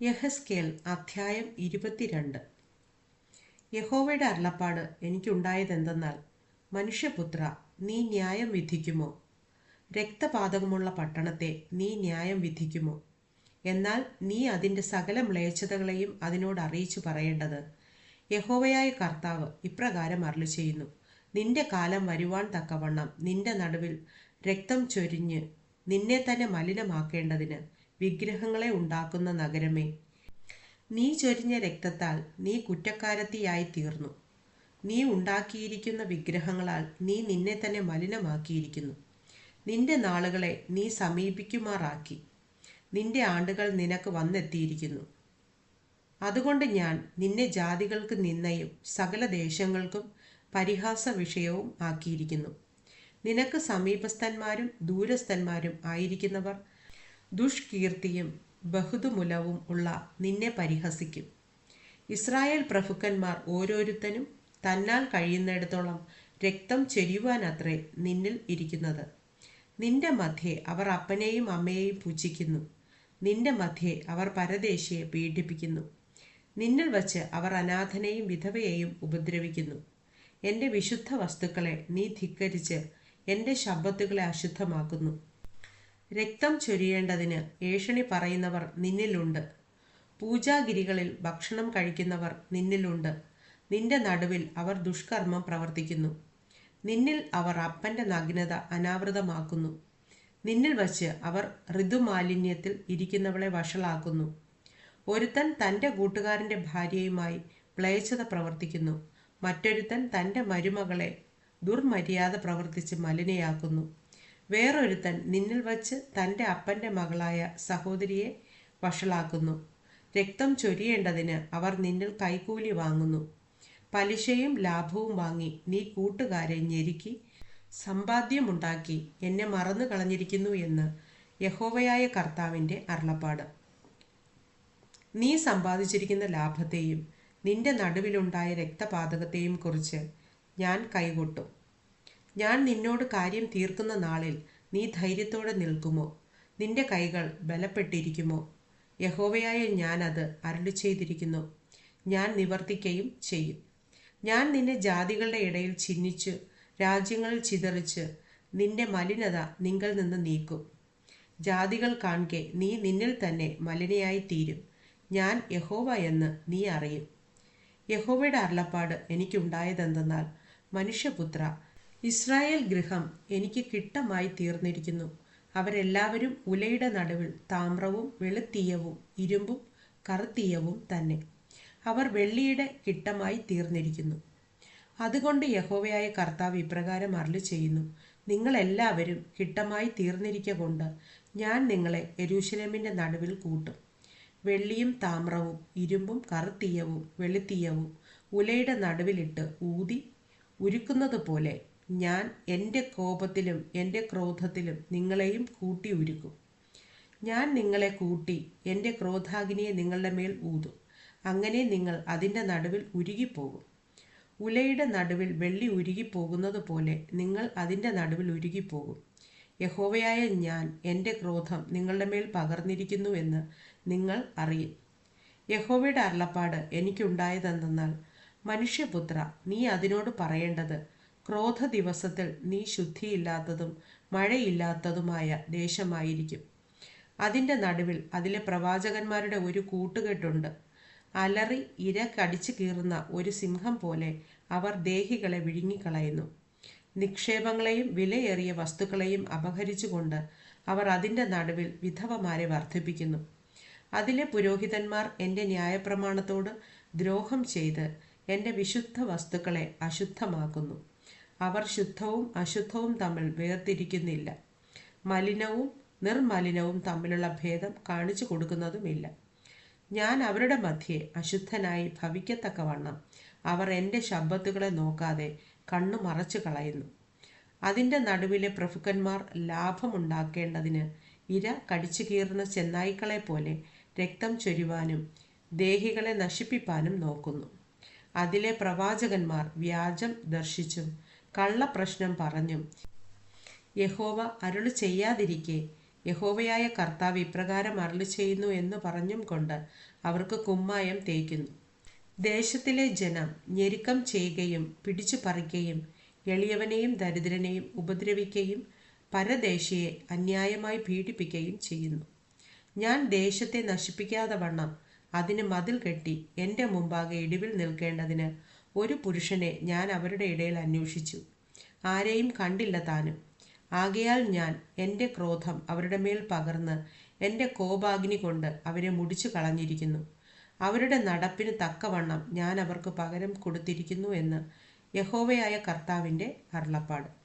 യഹസ്കേൽ അധ്യായം ഇരുപത്തിരണ്ട്. യഹോവയുടെ അരുളപ്പാട് എനിക്കുണ്ടായതെന്തെന്നാൽ മനുഷ്യപുത്ര നീ ന്യായം വിധിക്കുമോ? രക്തപാതകമുള്ള പട്ടണത്തെ നീ ന്യായം വിധിക്കുമോ? എന്നാൽ നീ അതിന്റെ സകല മ്ലേച്ഛതകളെയും അതിനോട് അറിയിച്ചു പറയേണ്ടത്. യഹോവയായ കർത്താവ് ഇപ്രകാരം അരുളി ചെയ്യുന്നു നിന്റെ കാലം വരുവാൻ തക്കവണ്ണം നിന്റെ നടുവിൽ രക്തം ചൊരിഞ്ഞ് നിന്നെ തന്നെ മലിനമാക്കേണ്ടതിന് വിഗ്രഹങ്ങളെ ഉണ്ടാക്കുന്ന നഗരമേ. നീ ചൊരിഞ്ഞ രക്തത്താൽ നീ കുറ്റക്കാരത്തിയായി തീർന്നു നീ ഉണ്ടാക്കിയിരിക്കുന്ന വിഗ്രഹങ്ങളാൽ നീ നിന്നെ തന്നെ മലിനമാക്കിയിരിക്കുന്നു. നിന്റെ നാളുകളെ നീ സമീപിക്കുമാറാക്കി. നിന്റെ ആണ്ടുകൾ നിനക്ക് വന്നെത്തിയിരിക്കുന്നു. അതുകൊണ്ട് ഞാൻ നിന്നെ ജാതികൾക്ക് നിന്നയും സകല ദേശങ്ങൾക്കും പരിഹാസ വിഷയവും ആക്കിയിരിക്കുന്നു. നിനക്ക് സമീപസ്ഥന്മാരും ദൂരസ്ഥന്മാരും ആയിരിക്കുന്നവർ ദുഷ്കീർത്തിയും ബഹുതുമുലവും ഉള്ള നിന്നെ പരിഹസിക്കും. ഇസ്രായേൽ പ്രഭുക്കന്മാർ ഓരോരുത്തനും തന്നാൽ കഴിയുന്നിടത്തോളം രക്തം ചെരിയുവാനത്രേ നിന്നിൽ ഇരിക്കുന്നത്. നിന്റെ മധ്യേ അവർ അപ്പനെയും അമ്മയെയും പൂജിക്കുന്നു. നിന്റെ മധ്യേ അവർ പരദേശിയെ പീഡിപ്പിക്കുന്നു. നിന്നിൽ വച്ച് അവർ അനാഥനെയും വിധവയെയും ഉപദ്രവിക്കുന്നു. എന്റെ വിശുദ്ധ വസ്തുക്കളെ നീ ധിക്കരിച്ച് എന്റെ ശബ്ദത്തുകളെ അശുദ്ധമാക്കുന്നു. രക്തം ചൊരിയേണ്ടതിന് ഏഷണി പറയുന്നവർ നിന്നിലുണ്ട്. പൂജാഗിരികളിൽ ഭക്ഷണം കഴിക്കുന്നവർ നിന്നിലുണ്ട്. നിന്റെ നടുവിൽ അവർ ദുഷ്കർമ്മം പ്രവർത്തിക്കുന്നു. നിന്നിൽ അവർ അപ്പന്റെ നഗ്നത അനാവൃതമാക്കുന്നു. നിന്നിൽ വച്ച് അവർ ഋതുമാലിന്യത്തിൽ ഇരിക്കുന്നവളെ വഷളാക്കുന്നു. ഒരുത്തൻ തന്റെ കൂട്ടുകാരന്റെ ഭാര്യയുമായി പ്ലേച്ഛത പ്രവർത്തിക്കുന്നു. മറ്റൊരുത്തൻ തന്റെ മരുമകളെ ദുർമര്യാദ പ്രവർത്തിച്ച് മലിനയാക്കുന്നു. വേറൊരുത്തൻ നിന്നിൽ വച്ച് തന്റെ അപ്പന്റെ മകളായ സഹോദരിയെ വഷളാക്കുന്നു. രക്തം ചൊരിയേണ്ടതിന് അവർ നിന്നിൽ കൈക്കൂലി വാങ്ങുന്നു. പലിശയും ലാഭവും വാങ്ങി നീ കൂട്ടുകാരെ ഞെരുക്കി സമ്പാദ്യമുണ്ടാക്കി എന്നെ മറന്നു കളഞ്ഞിരിക്കുന്നു എന്ന് യഹോവയായ കർത്താവിന്റെ അരുളപ്പാട്. നീ സമ്പാദിച്ചിരിക്കുന്ന ലാഭത്തെയും നിന്റെ നടുവിലുണ്ടായ രക്തപാതകത്തെയും കുറിച്ച് ഞാൻ കൈകൊട്ടും. ഞാൻ നിന്നോട് കാര്യം തീർക്കുന്ന നാളിൽ നീ ധൈര്യത്തോടെ നിൽക്കുമോ? നിന്റെ കൈകൾ ബലപ്പെട്ടിരിക്കുമോ? യഹോവയായ ഞാൻ അത് അരുളി ചെയ്തിരിക്കുന്നു ഞാൻ നിവർത്തിക്കുകയും ചെയ്യും. ഞാൻ നിന്നെ ജാതികളുടെ ഇടയിൽ ചിഹ്നിച്ച് രാജ്യങ്ങളിൽ ചിതറിച്ച് നിന്റെ മലിനത നിങ്ങൾ നിന്ന് നീക്കും. ജാതികൾ കാൺകെ നീ നിന്നിൽ തന്നെ മലിനയായി തീരും. ഞാൻ യഹോവ എന്ന് നീ അറിയും. യഹോവയുടെ അരുളപ്പാട് എനിക്കുണ്ടായതെന്തെന്നാൽ മനുഷ്യപുത്ര ഇസ്രായേൽ ഗൃഹം എനിക്ക് കിട്ടമായി തീർന്നിരിക്കുന്നു. അവരെല്ലാവരും ഉലയുടെ നടുവിൽ താമ്രവും വെളുത്തീയവും ഇരുമ്പും കറുത്തീയവും തന്നെ. അവർ വെള്ളിയുടെ കിട്ടമായി തീർന്നിരിക്കുന്നു. അതുകൊണ്ട് യഹോവയായ കർത്താവ് ഇപ്രകാരം അരളി ചെയ്യുന്നു നിങ്ങളെല്ലാവരും കിട്ടമായി തീർന്നിരിക്ക കൊണ്ട് ഞാൻ നിങ്ങളെ യരൂശലേമിന്റെ നടുവിൽ കൂട്ടും. വെള്ളിയും താമ്രവും ഇരുമ്പും കറുത്തീയവും വെളുത്തീയവും ഉലയുടെ നടുവിലിട്ട് ഊതി ഉരുക്കുന്നത് പോലെ ഞാൻ എന്റെ കോപത്തിലും എന്റെ ക്രോധത്തിലും നിങ്ങളെയും കൂട്ടി ഉരുക്കും. ഞാൻ നിങ്ങളെ കൂട്ടി എന്റെ ക്രോധാഗ്നിയെ നിങ്ങളുടെ മേൽ ഊതും. അങ്ങനെ നിങ്ങൾ അതിന്റെ നടുവിൽ ഉരുകിപ്പോകും. ഉലയുടെ നടുവിൽ വെള്ളി ഉരുകിപ്പോകുന്നത് പോലെ നിങ്ങൾ അതിന്റെ നടുവിൽ ഉരുകിപ്പോകും. യഹോവയായ ഞാൻ എന്റെ ക്രോധം നിങ്ങളുടെ മേൽ പകർന്നിരിക്കുന്നു എന്ന് നിങ്ങൾ അറിയും. യഹോവയുടെ അരുളപ്പാട് എനിക്കുണ്ടായതെന്തെന്നാൽ മനുഷ്യപുത്ര നീ അതിനോട് പറയേണ്ടത് ക്രോധ ദിവസത്തിൽ നീ ശുദ്ധിയില്ലാത്തതും മഴയില്ലാത്തതുമായ ദേശമായിരിക്കും. അതിന്റെ നടുവിൽ അതിലെ പ്രവാചകന്മാരുടെ ഒരു കൂട്ടുകെട്ടുണ്ട്. അലറി ഇര കടിച്ചു കീറുന്ന ഒരു സിംഹം പോലെ അവർ ദേഹികളെ വിഴുങ്ങിക്കളയുന്നു. നിക്ഷേപങ്ങളെയും വിലയേറിയ വസ്തുക്കളെയും അപഹരിച്ചുകൊണ്ട് അവർ അതിന്റെ നടുവിൽ വിധവമാരെ വർദ്ധിപ്പിക്കുന്നു. അതിലെ പുരോഹിതന്മാർ എന്റെ ന്യായപ്രമാണത്തോട് ദ്രോഹം ചെയ്ത് എന്റെ വിശുദ്ധ വസ്തുക്കളെ അശുദ്ധമാക്കുന്നു. അവർ ശുദ്ധവും അശുദ്ധവും തമ്മിൽ വേർതിരിക്കുന്നില്ല. മലിനവും നിർമലിനവും തമ്മിലുള്ള ഭേദം കാണിച്ചു കൊടുക്കുന്നതുമില്ല. ഞാൻ അവരുടെ മധ്യേ അശുദ്ധനായി ഭവിക്കത്തക്കവണ്ണം അവർ എന്റെ ശബ്ദത്തുകളെ നോക്കാതെ കണ്ണു മറച്ചു കളയുന്നു. അതിന്റെ നടുവിലെ പ്രഭുക്കന്മാർ ലാഭമുണ്ടാക്കേണ്ടതിന് ഇര കടിച്ചു കീറുന്ന ചെന്നായ്ക്കളെ പോലെ രക്തം ചൊരിവാനും ദേഹികളെ നശിപ്പിപ്പാനും നോക്കുന്നു. അതിലെ പ്രവാചകന്മാർ വ്യാജം ദർശിച്ചും കള്ളപ്രശ്നം പറഞ്ഞു. യഹോവ അരുളു ചെയ്യാതിരിക്കെ. യഹോവയായ കർത്താവ് ഇപ്രകാരം അരുളു ചെയ്യുന്നു എന്ന് പറഞ്ഞും കൊണ്ട് അവർക്ക് കുമ്മായം തേക്കുന്നു ദേശത്തിലെ ജനം ഞെരുക്കം ചെയ്യുകയും പിടിച്ചു പറിക്കുകയും എളിയവനെയും ദരിദ്രനെയും ഉപദ്രവിക്കുകയും പരദേശിയെ അന്യായമായി പീഡിപ്പിക്കുകയും ചെയ്യുന്നു. ഞാൻ ദേശത്തെ നശിപ്പിക്കാതെ വണ്ണം അതിന് മതിൽ കെട്ടി എന്റെ മുമ്പാകെ ഇടിവിൽ നിൽക്കേണ്ടതിന് ഒരു പുരുഷനെ ഞാൻ അവരുടെ ഇടയിൽ അന്വേഷിച്ചു. ആരെയും കണ്ടില്ല താനും. ആകയാൽ ഞാൻ എന്റെ ക്രോധം അവരുടെ മേൽ പകർന്ന് എന്റെ കോപാഗ്നി കൊണ്ട് അവരെ മുടിച്ചു കളഞ്ഞിരിക്കുന്നു. അവരുടെ നടപ്പിന് തക്കവണ്ണം ഞാൻ അവർക്ക് പകരം കൊടുത്തിരിക്കുന്നു എന്ന് യഹോവയായ കർത്താവിന്റെ അരുളപ്പാട്.